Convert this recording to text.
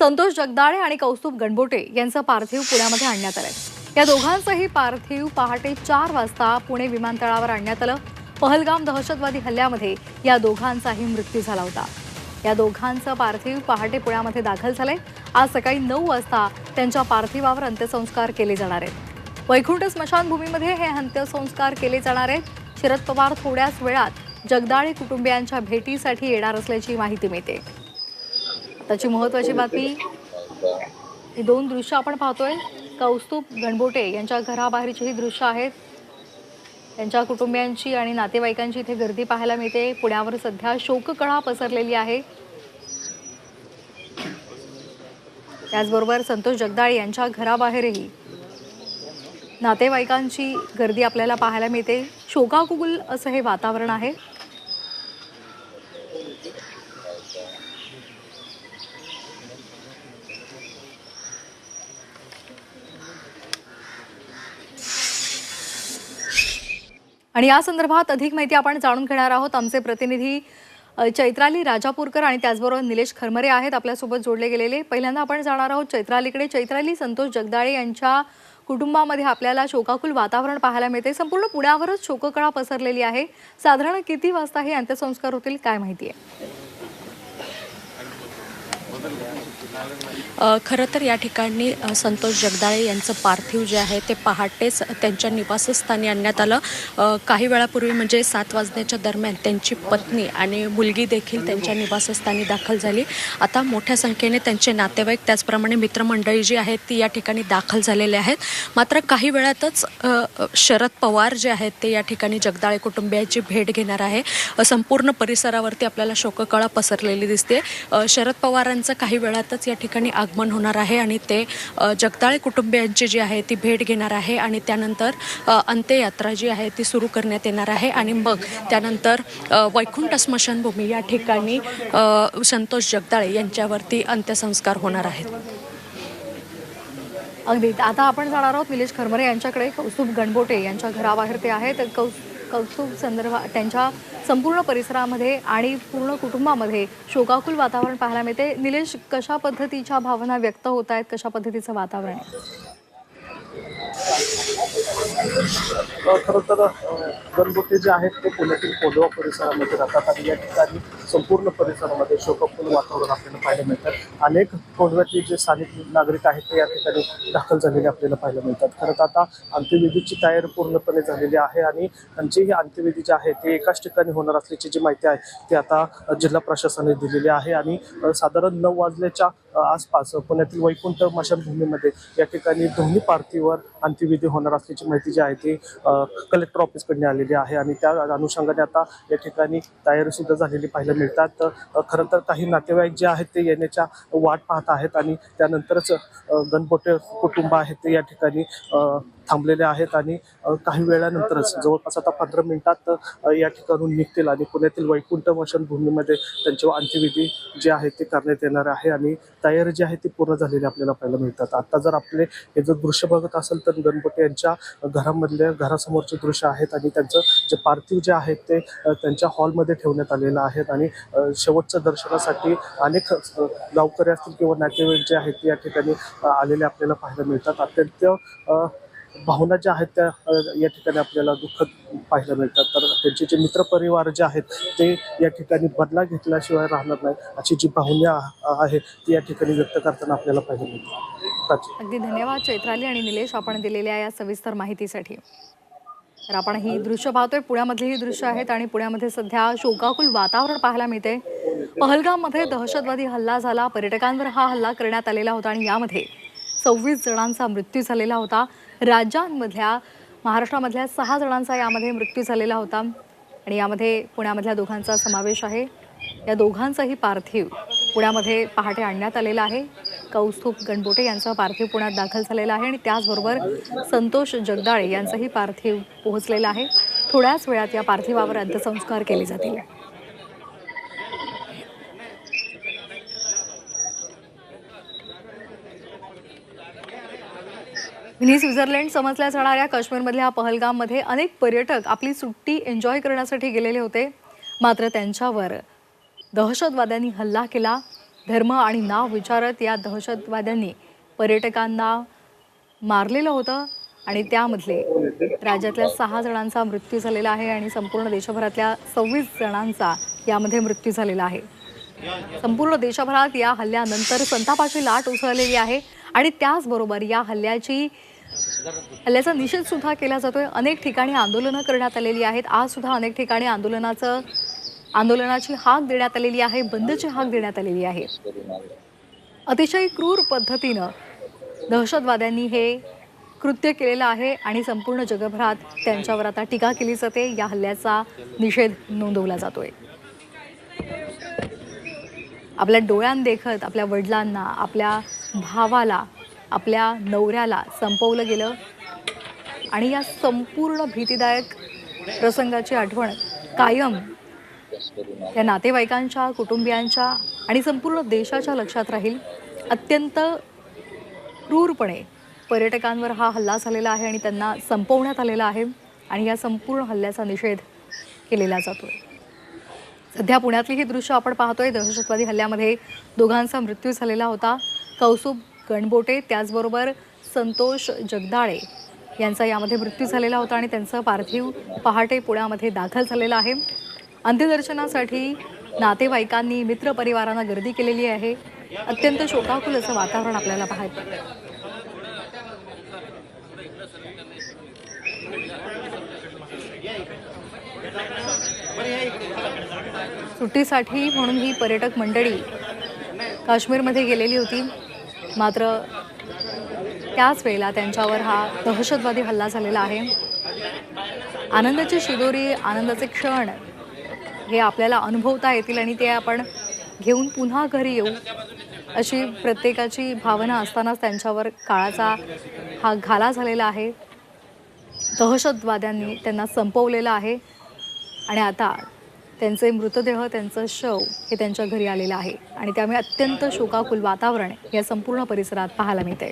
संतोष जगदाळे आणि कौस्तुभ गणबोटे यांचं पार्थिव पुण्यामध्ये आणण्यात आलंय. या दोघांचंही पार्थिव पहाटे चार वाजता पुणे विमानतळावर आणण्यात आलं. पहलगाम दहशतवादी हल्ल्यामध्ये या दोघांचाही मृत्यू झाला होता. या दोघांचं पार्थिव पहाटे पुण्यामध्ये दाखल झालंय. आज सकाळी नऊ वाजता त्यांच्या पार्थिवावर अंत्यसंस्कार केले जाणार आहेत. वैकुंठ स्मशानभूमीमध्ये हे अंत्यसंस्कार केले जाणार आहेत. शरद पवार थोड्याच वेळात जगदाळे कुटुंबियांच्या भेटीसाठी येणार असल्याची माहिती मिळते. त्याची महत्वाची बातमी. ही दोन दृश्य आपण पाहतोय. कौस्तुभ गणबोटे यांच्या घराबाहेरची ही दृश्य आहेत. त्यांच्या कुटुंबियांची आणि नातेवाईकांची इथे गर्दी पाहायला मिळते. पुण्यावर सध्या शोककळा पसरलेली आहे. त्याचबरोबर संतोष जगदाळे यांच्या घराबाहेरही नातेवाईकांची गर्दी आपल्याला पाहायला मिळते. शोकाकुल असं हे वातावरण आहे. आणि या संदर्भात अधिक माहिती आपण जाणून घेणार आहोत. आमचे प्रतिनिधी चैत्राली राजापूरकर आणि त्याचबरोबर निलेश खरमरे आहेत आपल्यासोबत जोडले गेलेले. पहिल्यांदा आपण जाणार आहोत चैत्रालीकडे. चैत्राली संतोष जगदाळे यांच्या कुटुंबामध्ये आपल्याला शोकाकुल वातावरण पाहायला मिळते. संपूर्ण पुण्यावरच शोककळा पसरलेली आहे. साधारण किती वाजता हे अंत्यसंस्कार होतील काय माहिती आहे? खरं तर या ठिकाणी संतोष जगदाळे यांचं पार्थिव जे आहे ते पहाटेच त्यांच्या निवासस्थानी आणण्यात आलं. काही वेळापूर्वी म्हणजे सात वाजण्याच्या दरम्यान त्यांची पत्नी आणि मुलगी देखील त्यांच्या निवासस्थानी दाखल झाली. आता मोठ्या संख्येने त्यांचे नातेवाईक त्याचप्रमाणे मित्रमंडळी जी आहेत ती या ठिकाणी दाखल झालेले आहेत. मात्र काही वेळातच शरद पवार जे आहेत ते या ठिकाणी जगदाळे कुटुंबियांची भेट घेणार आहे. संपूर्ण परिसरावरती आपल्याला शोककळा पसरलेली दिसते. शरद पवारांचं काही वेळात वेळातच या ठिकाणी आगमन होणार आहे आणि ते जगदाळे कुटुंबियांची जी आहे ती भेट घेणार आहे आणि त्यानंतर अंत्ययात्रा जी आहे ती सुरू करण्यात येणार आहे. आणि मग त्यानंतर वैकुंठ स्मशानभूमी या ठिकाणी संतोष जगदाळे यांच्यावरती अंत्यसंस्कार होणार आहेत. अगदी. आता आपण जाणार आहोत निलेश खरमरे. यांच्याकडे कौस्तुभ गणबोटे यांच्या घराबाहेर ते आहेत. कौस कौस्तुभ संदर्भ त्यांच्या संपूर्ण परिसरामध्ये आणि पूर्ण कुटुंबामध्ये शोकाकुल वातावरण पाहायला मिळते. निलेश कशा पद्धतीच्या भावना व्यक्त होत आहेत? कशा पद्धतीचं वातावरण आहे? खरं तर अ, जे आहेत ते पुण्यातील कोलवा परिसरामध्ये राहतात आणि या ठिकाणी संपूर्ण परिसरामध्ये शोकपूर्ण वातावरण आपल्याला पाहायला मिळतात अनेक कोंडव्यातले जे स्थानिक नागरिक आहेत ते या ठिकाणी दाखल झालेले आपल्याला पाहायला मिळतात. खरं तर आता अंत्यविधीची तयारी पूर्णपणे झालेली आहे आणि त्यांची ही अंत्यविधी जी आहे ते एकाच ठिकाणी होणार असल्याची जी माहिती आहे ती आता जिल्हा प्रशासनाने दिलेली आहे. आणि साधारण नऊ वाजल्याच्या आसपास पुण्यातील वैकुंठ स्मशानभूमीमध्ये या ठिकाणी दोन्ही पार्थिवर अंत्यविधी होणार असल्याची माहिती जी आहे ती कलेक्टर ऑफिसकडून आलेली आहे आणि त्या अनुषंगाने आता या ठिकाणी तयारी सुद्धा झालेली पाहायला मिळतात. खरं तर काही नातेवाईक जे आहेत ते येण्याच्या वाट पाहत आहेत आणि त्यानंतरच गणपोटे कुटुंब आहेत ते या ठिकाणी थांबलेले आहेत आणि काही वेळानंतरच जवळपास आता पंधरा मिनिटात या ठिकाणून निघतील आणि पुण्यातील वैकुंठ भूमीमध्ये त्यांचे अंत्यविधी जे आहे ते करण्यात येणार आहे आणि तयारी जी आहे ती पूर्ण झालेली आपल्याला पाहायला मिळतात. आता जर आपले हे जर दृश्य बघत असेल तर गणपती यांच्या घरामधल्या घरासमोरचे दृश्य आहेत आणि त्यांचं जे पार्थिव जे आहे ते त्यांच्या हॉलमध्ये ठेवण्यात आलेलं आहेत आणि शेवटच्या दर्शनासाठी अनेक गावकरी असतील किंवा नातेवाईक जे आहेत ते या ठिकाणी आलेले आपल्याला पाहायला मिळतात. अत्यंत भावना ज्या आहेत त्या या ठिकाणी आपल्याला दुःखद पाहायला मिळतात. तर त्यांचे जे मित्रपरिवार जे आहेत ते या ठिकाणी बदला घेतल्याशिवाय राहणार नाही. अशी जी भावना आहे ती या ठिकाणी व्यक्त करताना आपल्याला पाहायला मिळते अगदी धन्यवाद चैत्राली आणि निलेश आपण दिलेल्या या सविस्तर माहितीसाठी. तर आपण ही दृश्य पाहतोय. पुण्यामधली ही दृश्य आहेत आणि पुण्यामध्ये सध्या शोकाकुल वातावरण पाहायला मिळते पहलगाममध्ये दहशतवादी हल्ला झाला. पर्यटकांवर हा हल्ला करण्यात आलेला होता आणि यामध्ये सव्वीस जणांचा मृत्यू झालेला होता. राज्यांमधल्या महाराष्ट्रामधल्या सहा जणांचा यामध्ये मृत्यू झालेला होता. आणि यामध्ये पुण्यामधल्या दोघांचा समावेश आहे. या दोघांचंही पार्थिव पुण्यामध्ये पहाटे आणण्यात आलेलं आहे. कौस्तुभ गणबोटे यांचं पार्थिव पुण्यात दाखल झालेलं आहे. आणि त्याचबरोबर संतोष जगदाळे यांचंही पार्थिव पोहोचलेलं आहे. थोड्याच वेळात या पार्थिवावर अंत्यसंस्कार केले जातील. मिनी स्वित्झर्लंड समजल्या जाणाऱ्या काश्मीरमधल्या पहलगाममध्ये अनेक पर्यटक आपली सुट्टी एन्जॉय करण्यासाठी गेलेले होते. मात्र त्यांच्यावर दहशतवाद्यांनी हल्ला केला. धर्म आणि नाव विचारत या दहशतवाद्यांनी पर्यटकांना मारलेलं होतं आणि त्यामधले राज्यातल्या सहा जणांचा मृत्यू झालेला आहे आणि संपूर्ण देशभरातल्या सव्वीस जणांचा यामध्ये मृत्यू झालेला आहे. संपूर्ण देशभरात या हल्ल्यानंतर संतापाची लाट उसळलेली आहे. आणि त्याचबरोबर या हल्ल्याची हल्ल्याचा निषेध सुद्धा केला जातोय. अनेक ठिकाणी आंदोलनं करण्यात आलेली आहेत. आज सुद्धा अनेक ठिकाणी आंदोलनाचं आंदोलनाची हाक देण्यात आलेली आहे. बंदची हाक देण्यात आलेली आहे. अतिशय क्रूर पद्धतीनं दहशतवाद्यांनी हे कृत्य केलेलं आहे आणि संपूर्ण जगभरात त्यांच्यावर आता टीका केली जाते. या हल्ल्याचा निषेध नोंदवला जातोय. आपल्या डोळ्यांदेखत आपल्या वडिलांना आपल्या भावाला आपल्या नवऱ्याला संपवलं गेलं. आणि या संपूर्ण भीतीदायक प्रसंगाची आठवण कायम या नातेवाईकांच्या कुटुंबियांच्या आणि संपूर्ण देशाच्या लक्षात राहील. अत्यंत क्रूरपणे पर्यटकांवर हा हल्ला झालेला आहे आणि त्यांना संपवण्यात आलेला आहे आणि या संपूर्ण हल्ल्याचा निषेध केलेला जातोय. सध्या पुण्यातली ही दृश्य आपण पाहतोय. दहशतवादी हल्ल्यामध्ये दोघांचा मृत्यू झालेला होता. कौसुब गणबोटे त्याचबरोबर संतोष जगदाळे यांचा यामध्ये मृत्यू झालेला होता आणि त्यांचं पार्थिव पहाटे पुण्यामध्ये दाखल झालेलं आहे. अंत्यदर्शनासाठी नातेवाईकांनी मित्रपरिवारांना गर्दी केलेली आहे. अत्यंत शोकाकुल असं वातावरण आपल्याला पाहायचं सुट्टीसाठी म्हणून ही पर्यटक मंडळी काश्मीरमध्ये गेलेली होती. मात्र त्याच वेळेला त्यांच्यावर हा दहशतवादी हल्ला झालेला आहे. आनंदाची शिदोरी आनंदाचे क्षण हे आपल्याला अनुभवता येतील आणि ते आपण घेऊन पुन्हा घरी येऊ अशी प्रत्येकाची भावना असतानाच त्यांच्यावर काळाचा हा घाला झालेला आहे. दहशतवाद्यांनी त्यांना संपवलेलं आहे. आणि आता त्यांचे मृतदेह त्यांचं शव हे त्यांच्या घरी आलेलं आहे. आणि त्यामुळे अत्यंत शोकाकुल वातावरण या संपूर्ण परिसरात पाहायला मिळते